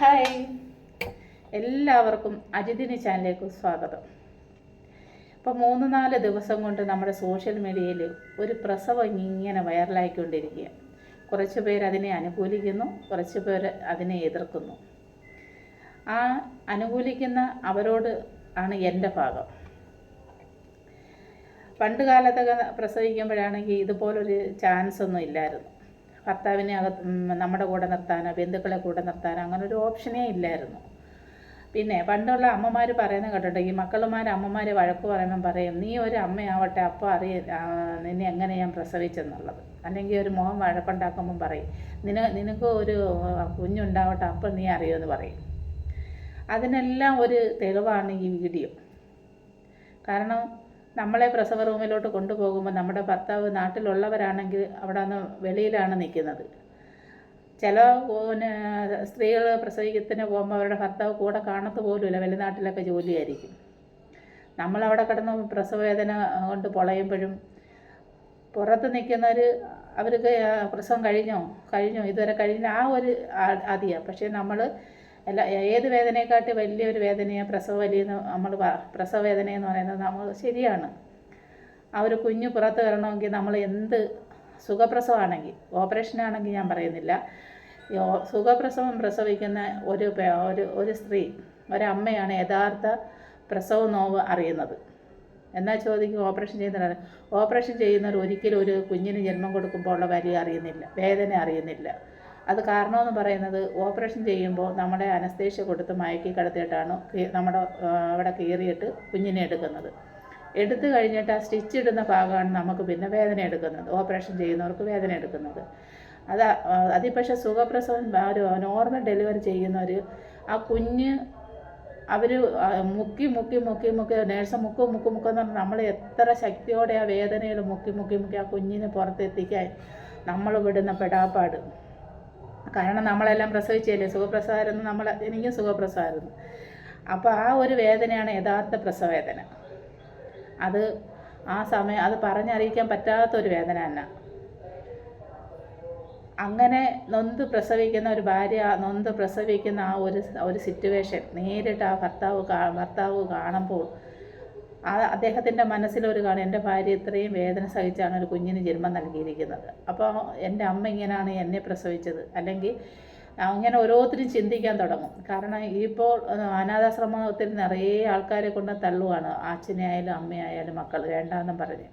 Hi. എല്ലാവർക്കും അജിതിനി ചാനലിലേക്ക് സ്വാഗതം. ഇപ്പോൾ മൂന്ന് നാല് ദിവസം കൊണ്ട് നമ്മുടെ സോഷ്യൽ മീഡിയയിൽ ഒരു പ്രസവം ഇങ്ങനെ വൈറലായിക്കൊണ്ടിരിക്കുക. കുറച്ച് പേര് അതിനെ അനുകൂലിക്കുന്നു കുറച്ച് പേർ അതിനെ എതിർക്കുന്നു. ആ അനുകൂലിക്കുന്ന അവരോട് ആണ് എന്റെ ഭാഗം. പണ്ട് കാലത്തൊക്കെ പ്രസവിക്കുമ്പോഴാണെങ്കിൽ ഇതുപോലൊരു ചാൻസ് ഒന്നും ഇല്ലായിരുന്നു. ഭർത്താവിനെ അകത്ത് നമ്മുടെ കൂടെ നിർത്താനോ ബന്ധുക്കളെ കൂടെ നിർത്താനോ അങ്ങനെ ഒരു ഓപ്ഷനേ ഇല്ലായിരുന്നു. പിന്നെ പണ്ടുള്ള അമ്മമാർ പറയുന്നത് കേട്ടിട്ട് ഈ മക്കളുമാർ അമ്മമാർ വഴക്ക് പറയുമ്പം പറയും നീ ഒരു അമ്മയാവട്ടെ അപ്പോൾ അറിയ നിന്നെ എങ്ങനെ ഞാൻ പ്രസവിച്ചെന്നുള്ളത്? അല്ലെങ്കിൽ ഒരു മോഹം വഴക്കുണ്ടാക്കുമ്പം പറയും നിന നിനക്ക് ഒരു കുഞ്ഞുണ്ടാവട്ടെ അപ്പം നീ അറിയുമെന്ന് പറയും. അതിനെല്ലാം ഒരു തെളിവാണ് ഈ വീഡിയോ. കാരണം നമ്മളെ പ്രസവ റൂമിലോട്ട് കൊണ്ടുപോകുമ്പോൾ നമ്മുടെ ഭർത്താവ് നാട്ടിലുള്ളവരാണെങ്കിൽ അവിടെ നിന്ന് വെളിയിലാണ് നിൽക്കുന്നത്. ചില പിന്നെ സ്ത്രീകൾ പ്രസവിക്കത്തിന് പോകുമ്പോൾ അവരുടെ ഭർത്താവ് കൂടെ കാണത്ത് പോലുമില്ല. വെളിനാട്ടിലൊക്കെ ജോലിയായിരിക്കും. നമ്മളവിടെ കിടന്ന് പ്രസവവേദന കൊണ്ട് പൊളയുമ്പോഴും പുറത്ത് നിൽക്കുന്നവർ അവർക്ക് പ്രസവം കഴിഞ്ഞോ? കഴിഞ്ഞോ. ഇതുവരെ കഴിഞ്ഞ ആ ഒരു ആദ്യമാണ് പക്ഷേ നമ്മൾ എല്ലാ ഏത് വേദനയെക്കാട്ടി വലിയൊരു വേദനയാണ് പ്രസവ വലിയെന്ന് നമ്മൾ പ്രസവ വേദന എന്ന് പറയുന്നത് നമ്മൾ ശരിയാണ്. ആ ഒരു കുഞ്ഞ് പുറത്ത് വരണമെങ്കിൽ നമ്മൾ എന്ത് സുഖപ്രസവമാണെങ്കിൽ ഓപ്പറേഷനാണെങ്കിൽ ഞാൻ പറയുന്നില്ല. സുഖപ്രസവം പ്രസവിക്കുന്ന ഒരു ഒരു ഒരു സ്ത്രീ ഒരമ്മയാണ് യഥാർത്ഥ പ്രസവ നോവ് അറിയുന്നത്. എന്നാൽ ചോദിക്കും ഓപ്പറേഷൻ ചെയ്യുന്ന ഓപ്പറേഷൻ ചെയ്യുന്നവർ ഒരിക്കലും ഒരു കുഞ്ഞിന് ജന്മം കൊടുക്കുമ്പോൾ ഉള്ള വലിയ അറിയുന്നില്ല വേദന അറിയുന്നില്ല. അത് കാരണമെന്ന് പറയുന്നത് ഓപ്പറേഷൻ ചെയ്യുമ്പോൾ നമ്മുടെ അനസ്തേഷ്യ കൊടുത്ത് മയക്കി കിടത്തിയിട്ടാണ് നമ്മുടെ അവിടെ കീറിയിട്ട് കുഞ്ഞിനെ എടുക്കുന്നത്. എടുത്തു കഴിഞ്ഞിട്ട് ആ സ്റ്റിച്ച് ഇടുന്ന ഭാഗമാണ് നമുക്ക് പിന്നെ വേദന എടുക്കുന്നത്. ഓപ്പറേഷൻ ചെയ്യുന്നവർക്ക് വേദന എടുക്കുന്നത്. അത് അതിൽ പക്ഷേ സുഖപ്രസവം ഒരു നോർമൽ ഡെലിവറി ചെയ്യുന്നവർ ആ കുഞ്ഞ് അവർ മുക്കി മുക്കി മുക്കി മുക്കി നേഴ്സ് മുക്കു മുക്കു മുക്കെന്ന് പറഞ്ഞാൽ നമ്മൾ എത്ര ശക്തിയോടെ ആ വേദനയിൽ മുക്കി മുക്കി മുക്കി ആ കുഞ്ഞിനെ പുറത്തെത്തിക്കാൻ നമ്മൾ വിടുന്ന പെടാപ്പാട്. കാരണം നമ്മളെല്ലാം പ്രസവിച്ചല്ലേ സുഖപ്രസവമായിരുന്നു നമ്മൾ എനിക്കും സുഖപ്രസവമായിരുന്നു അപ്പോൾ ആ ഒരു വേദനയാണ് യഥാർത്ഥ പ്രസവവേദന. അത് ആ സമയം അത് പറഞ്ഞറിയിക്കാൻ പറ്റാത്തൊരു വേദന തന്നെ. അങ്ങനെ നൊന്ത് പ്രസവിക്കുന്ന ഒരു ഭാര്യ നൊന്ത് പ്രസവിക്കുന്ന ആ ഒരു ഒരു സിറ്റുവേഷൻ നേരിട്ട് ആ ഭർത്താവ് ഭർത്താവ് കാണുമ്പോൾ അദ്ദേഹത്തിന്റെ മനസ്സിലൊരു കാണും എന്റെ ഭാര്യ ഇത്രയും വേദന സഹിച്ചാണ് ഒരു കുഞ്ഞിന് ജന്മം നൽകിയിരിക്കുന്നത്. അപ്പോൾ എന്റെ അമ്മ ഇങ്ങനെയാണ് എന്നെ പ്രസവിച്ചത്. അല്ലെങ്കിൽ അങ്ങനെ ഓരോരുത്തരും ചിന്തിക്കാൻ തുടങ്ങും. കാരണം ഇപ്പോൾ അനാഥാശ്രമത്തിൽ നിറയെ ആൾക്കാരെ കൊണ്ട് തള്ളുവാണ് അച്ഛനെയായാലും അമ്മയായാലും മക്കൾ വേണ്ടാന്നും പറഞ്ഞ്.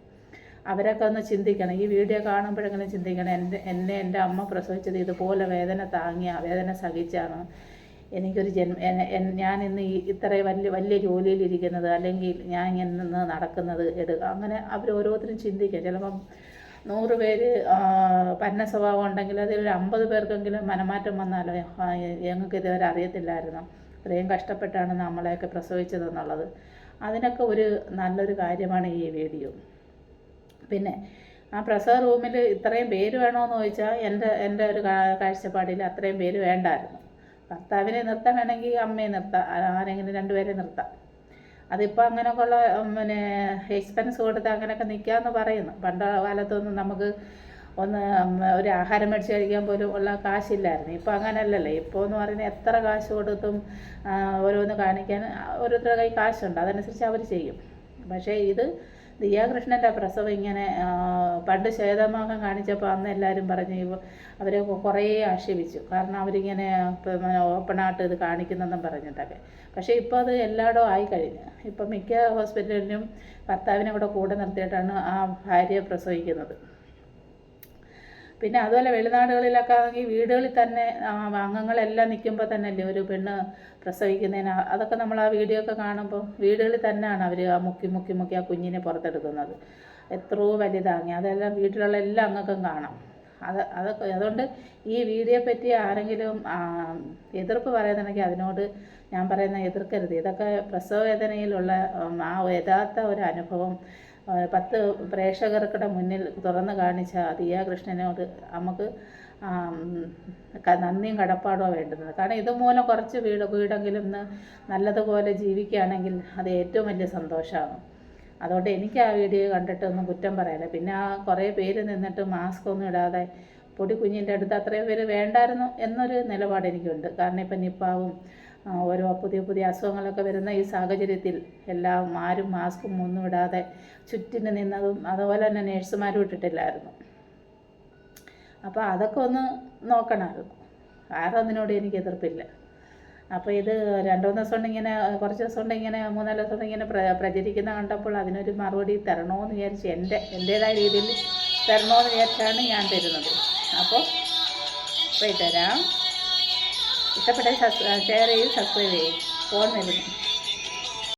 അവരൊക്കെ ഒന്ന് ചിന്തിക്കണം. ഈ വീഡിയോ കാണുമ്പോഴെങ്കിലും ചിന്തിക്കണം. എന്റെ എന്നെ എന്റെ അമ്മ പ്രസവിച്ചത് ഇതുപോലെ വേദന താങ്ങിയ വേദന സഹിച്ചാണ് എനിക്കൊരു ജന്മ ഞാൻ ഇന്ന് ഇത്ര വലിയ വലിയ ജോലിയിലിരിക്കുന്നത് അല്ലെങ്കിൽ ഞാൻ നിന്ന് നടക്കുന്നത് എടു അങ്ങനെ അവർ ഓരോരുത്തരും ചിന്തിക്കുക ചിലപ്പം നൂറ് പേര് പന്ന സ്വഭാവം ഉണ്ടെങ്കിൽ അതിൽ ഒരു അമ്പത് പേർക്കെങ്കിലും മനമാറ്റം വന്നാലോ? ഞങ്ങൾക്ക് ഇതുവരെ അറിയത്തില്ലായിരുന്നു. ഇത്രയും കഷ്ടപ്പെട്ടാണ് നമ്മളെയൊക്കെ പ്രസവിച്ചതെന്നുള്ളത് അതിനൊക്കെ ഒരു നല്ലൊരു കാര്യമാണ് ഈ വീഡിയോ. പിന്നെ ആ പ്രസവ റൂമിൽ ഇത്രയും പേര് വേണമെന്ന് ചോദിച്ചാൽ എന്റെ എന്റെ ഒരു കാഴ്ചപ്പാടിൽ അത്രയും പേര് വേണ്ടായിരുന്നു. ഭർത്താവിനെ നിർത്താൻ വേണമെങ്കിൽ അമ്മയെ നിർത്താം. ആരെങ്കിലും രണ്ടുപേരെ നിർത്താം. അതിപ്പോൾ അങ്ങനെയൊക്കെ ഉള്ള പിന്നെ എക്സ്പെൻസ് കൊടുത്ത് അങ്ങനെയൊക്കെ നിൽക്കാമെന്ന് പറയുന്നു. പണ്ട് കാലത്തൊന്നും നമുക്ക് ഒന്ന് ഒരു ആഹാരം മേടിച്ച് കഴിക്കാൻ പോലും ഉള്ള കാശില്ലായിരുന്നു. ഇപ്പോൾ അങ്ങനെയല്ലല്ലോ ഇപ്പോൾ എന്ന് പറയുന്നത് എത്ര കാശ് കൊടുത്തും ഓരോന്ന് കാണിക്കാൻ ഓരോരുത്തരുടെ കൈ കാശുണ്ട്. അതനുസരിച്ച് അവർ ചെയ്യും. പക്ഷേ ഇത് ദിയാകൃഷ്ണന്റെ പ്രസവം ഇങ്ങനെ പണ്ട് ശ്വേതമാകം കാണിച്ചപ്പോൾ അന്ന് എല്ലാവരും പറഞ്ഞു അവരെ കുറേ ആക്ഷേപിച്ചു. കാരണം അവരിങ്ങനെ ഓപ്പണായിട്ട് ഇത് കാണിക്കുന്നെന്നും പറഞ്ഞിട്ടൊക്കെ. പക്ഷേ ഇപ്പോൾ അത് എല്ലായിടവും ആയി കഴിഞ്ഞു. ഇപ്പം മിക്ക ഹോസ്പിറ്റലിലും ഭർത്താവിനെ കൂടെ കൂടെ നിർത്തിയിട്ടാണ് ആ ഭാര്യ പ്രസവിക്കുന്നത്. പിന്നെ അതുപോലെ വെളിനാടുകളിലൊക്കെ ആണെങ്കിൽ വീടുകളിൽ തന്നെ അംഗങ്ങളെല്ലാം നിൽക്കുമ്പോൾ തന്നെ അല്ലേ ഒരു പെണ്ണ് പ്രസവിക്കുന്നതിന്? അതൊക്കെ നമ്മൾ ആ വീഡിയോ ഒക്കെ കാണുമ്പോൾ വീടുകളിൽ തന്നെയാണ് അവർ ആ മുക്കി മുക്കി മുക്കി ആ കുഞ്ഞിനെ പുറത്തെടുക്കുന്നത്. എത്രയോ വലുതാങ്ങി അതെല്ലാം വീട്ടിലുള്ള എല്ലാ അംഗങ്ങൾക്കും കാണാം. അത് അതൊക്കെ അതുകൊണ്ട് ഈ വീഡിയോ പറ്റി ആരെങ്കിലും എതിർപ്പ് പറയുന്നുണ്ടെങ്കിൽ അതിനോട് ഞാൻ പറയുന്ന എതിർക്കരുത്. ഇതൊക്കെ പ്രസവ വേദനയിലുള്ള ആ യഥാർത്ഥ ഒരു അനുഭവം പത്ത് പ്രേക്ഷകർക്കിടെ മുന്നിൽ തുറന്നു കാണിച്ച ദിയ കൃഷ്ണനോട് നമുക്ക് നന്ദിയും കടപ്പാടുമാണ് വേണ്ടുന്നത്. കാരണം ഇതുമൂലം കുറച്ച് വീട് വീടെങ്കിലും ഇന്ന് നല്ലതുപോലെ ജീവിക്കുകയാണെങ്കിൽ അത് ഏറ്റവും വലിയ സന്തോഷമാണ് അതുകൊണ്ട് എനിക്ക് ആ വീഡിയോ കണ്ടിട്ട് ഒന്നും കുറ്റം പറയാനില്ല പിന്നെ ആ കുറേ പേര് നിന്നിട്ട് മാസ്ക് ഒന്നും ഇടാതെ പൊടി കുഞ്ഞിന്റെ അടുത്ത് അത്രയും പേര് വേണ്ടായിരുന്നു എന്നൊരു നിലപാട് എനിക്കുണ്ട്. കാരണം ഇപ്പം നിപ്പാവും ഓരോ പുതിയ പുതിയ അസുഖങ്ങളൊക്കെ വരുന്ന ഈ സാഹചര്യത്തിൽ എല്ലാം ആരും മാസ്കും ഒന്നും ഇടാതെ ചുറ്റിന് നിന്നതും അതുപോലെ തന്നെ നേഴ്സുമാരും ഇട്ടിട്ടില്ലായിരുന്നു. അപ്പോൾ അതൊക്കെ ഒന്ന് നോക്കണമായിരുന്നു അതിനോട് എനിക്ക് എതിർപ്പില്ല. അപ്പോൾ ഇത് രണ്ടു മൂന്ന് ദിവസം കൊണ്ട് ഇങ്ങനെ കുറച്ച് ദിവസം കൊണ്ട് ഇങ്ങനെ മൂന്നാൽ ദിവസം കൊണ്ട് ഇങ്ങനെ പ്ര പ്രചരിക്കുന്ന കണ്ടപ്പോൾ അതിനൊരു മറുപടി തരണമെന്ന് വിചാരിച്ച് എന്റെ എന്റേതായ രീതിയിൽ തരണമെന്ന് വിചാരിച്ചാണ് ഞാൻ തരുന്നത്. അപ്പോൾ പോയി തരാം. ഇഷ്ടപ്പെട്ട ഷെയർ ചെയ്യും സബ്സ്ക്രൈബ് ചെയ്യും. ഫോൺ വരുന്നു